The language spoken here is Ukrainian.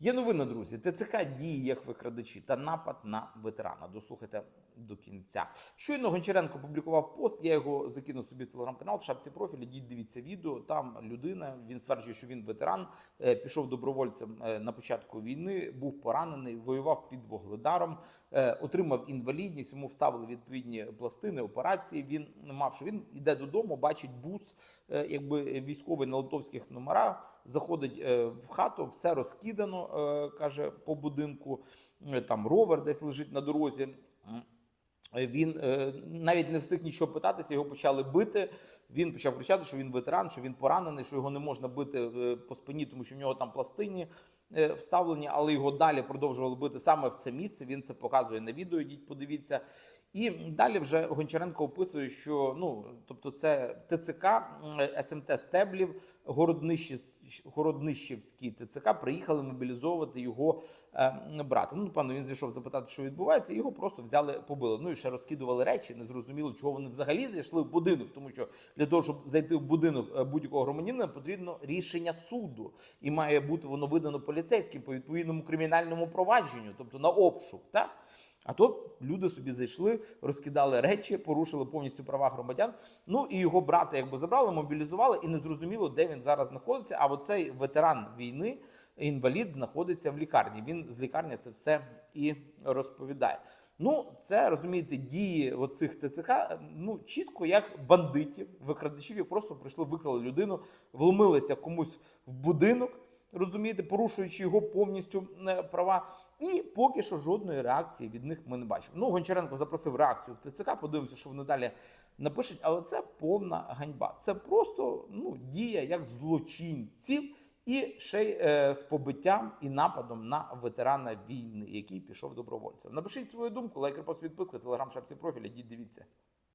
Є новина, друзі. ТЦК діє як викрадачі та напад на ветерана. Дослухайте до кінця. Щойно Гончаренко публікував пост. Я його закинув собі в телеграм-канал в шапці профілю. Йдіть, дивіться відео. Там людина. Він стверджує, що він ветеран. е, Пішов добровольцем е, на початку війни, був поранений, воював під вугледаром, е, отримав інвалідність. Йому вставили відповідні пластини, операції. Він мав, що він йде додому, бачить бус, якби військовий на литовських номерах. Заходить е, в хату, все розкидано, е, каже по будинку. Е, Там ровер десь лежить на дорозі. Він навіть не встиг нічого питатися, його почали бити. Він почав кричати, що він ветеран, що він поранений, що його не можна бити по спині, тому що в нього там пластині вставлені, але його далі продовжували бити саме в це місце. Він це показує на відео. Йдіть, подивіться. І далі вже Гончаренко описує, що ну тобто це ТЦК СМТ Стеблів, Городнищевський ТЦК приїхали мобілізовувати його е, брата. Ну, певно, він зайшов запитати, що відбувається, і його просто взяли, побили. Ну і ще розкидували речі. Не зрозуміло, чого вони взагалі зайшли в будинок, тому що для того, щоб зайти в будинок е, будь-якого громадянина, потрібно рішення суду, і має бути воно видано поліцейським по відповідному кримінальному провадженню, тобто на обшук. Так? А то люди собі зайшли, розкидали речі, порушили повністю права громадян. Ну і його брата якби забрали, мобілізували, і не зрозуміло, де він зараз знаходиться. А оцей ветеран війни, інвалід, знаходиться в лікарні. Він з лікарні це все і розповідає. Ну, це розумієте, дії оцих ТЦК ну чітко як бандитів, викрадачів, які просто прийшли, викрали людину, вломилися комусь в будинок розумієте, порушуючи його повністю е, права. І поки що жодної реакції від них ми не бачимо. Ну, Гончаренко запросив реакцію в ТЦК. Подивимося, що вони далі напишуть, але це повна ганьба. Це просто ну, дія як злочинців. І ще й е, з побиттям і нападом на ветерана війни, який пішов добровольцем. Напишіть свою думку, лайк, репост, підписка, телеграм, шапці профіля. Йдіть, дивіться.